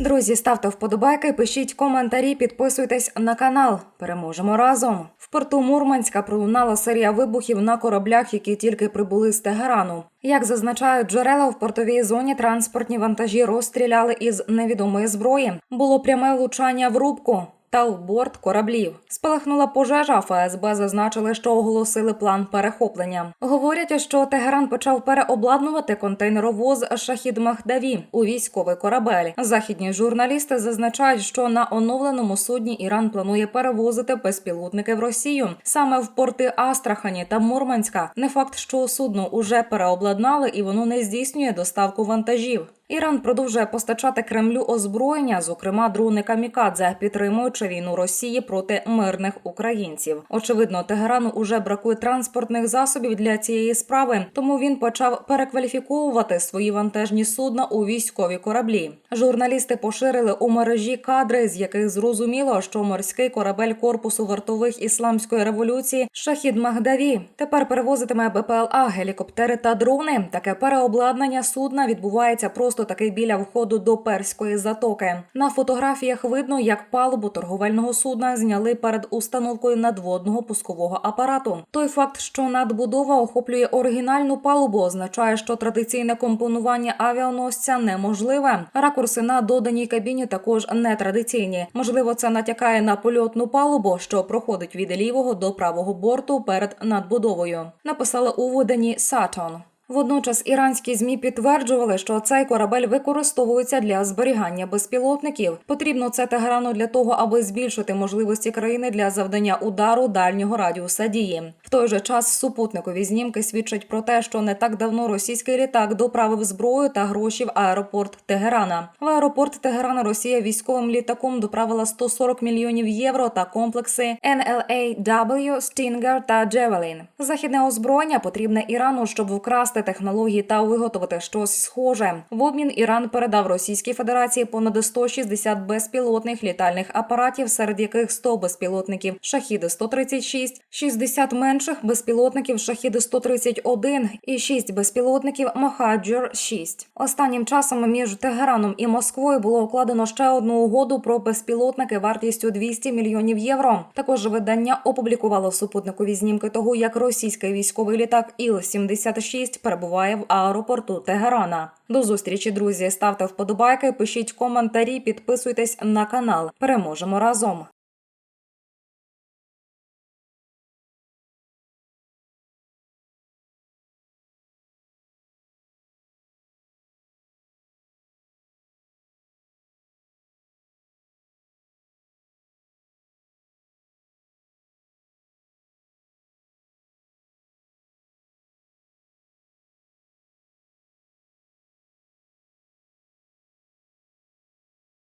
Друзі, ставте вподобайки, пишіть коментарі, підписуйтесь на канал. Переможемо разом. В порту Мурманська пролунала серія вибухів на кораблях, які тільки прибули з Тегерану. Як зазначають джерела, в портовій зоні транспортні вантажі розстріляли із невідомої зброї. Було пряме влучання в рубку. Та в борт кораблів спалахнула пожежа. ФСБ зазначили, що оголосили план перехоплення. Говорять, що Тегеран почав переобладнувати контейнеровоз Шахід Махдаві у військовий корабель. Західні журналісти зазначають, що на оновленому судні Іран планує перевозити безпілотники в Росію саме в порти Астрахані та Мурманська. Не факт, що судно уже переобладнали і воно не здійснює доставку вантажів. Іран продовжує постачати Кремлю озброєння, зокрема дрони камікадзе, підтримуючи війну Росії проти мирних українців. Очевидно, Тегерану уже бракує транспортних засобів для цієї справи, тому він почав перекваліфіковувати свої вантажні судна у військові кораблі. Журналісти поширили у мережі кадри, з яких зрозуміло, що морський корабель корпусу вартових ісламської революції Шахід Махдаві тепер перевозитиме БПЛА, гелікоптери та дрони. Таке переобладнання судна відбувається просто таки біля входу до перської затоки. На фотографіях видно, як палубу торговельного судна зняли перед установкою надводного пускового апарату. Той факт, що надбудова охоплює оригінальну палубу, означає, що традиційне компонування авіаносця неможливе. Ракурси на доданій кабіні також нетрадиційні. Можливо, це натякає на польотну палубу, що проходить від лівого до правого борту перед надбудовою. Написали у виданні Saturn. Водночас іранські змі підтверджували, що цей корабель використовується для зберігання безпілотників. Потрібно це Тегерану для того, аби збільшити можливості країни для завдання удару дальнього радіуса дії. В той же час супутникові знімки свідчать про те, що не так давно російський літак доправив зброю та гроші в аеропорт Тегерана. В аеропорт Тегерана Росія військовим літаком доправила 140 мільйонів євро та комплекси NLAW, Stinger та Javelin. Західне озброєння потрібне Ірану, щоб вкрасти технології та виготовити щось схоже. В обмін Іран передав Російській Федерації понад 160 безпілотних літальних апаратів, серед яких 100 безпілотників Шахіди 136, 60 менших безпілотників Шахіди 131 і 6 безпілотників Махаджер 6. Останнім часом між Тегераном і Москвою було укладено ще одну угоду про безпілотники вартістю 200 мільйонів євро. Також видання опублікувало супутникові знімки того, як російський військовий літак Іл-76 перебуває в аеропорту Тегерана. До зустрічі, друзі. Ставте вподобайки, пишіть коментарі, підписуйтесь на канал. Переможемо разом.